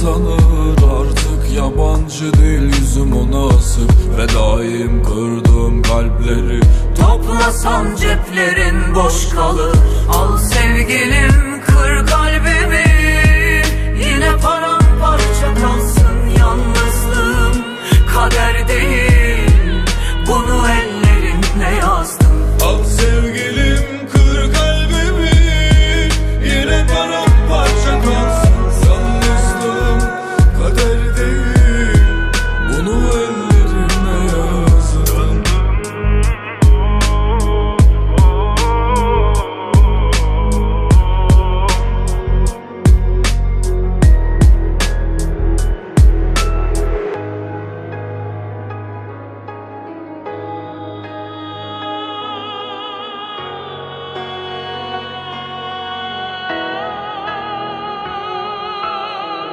tanır artık Yabancı değil yüzüm ona asık. Ve daim kırdım kalpleri. Toplasan ceplerin boş kalır. Al sevgilim.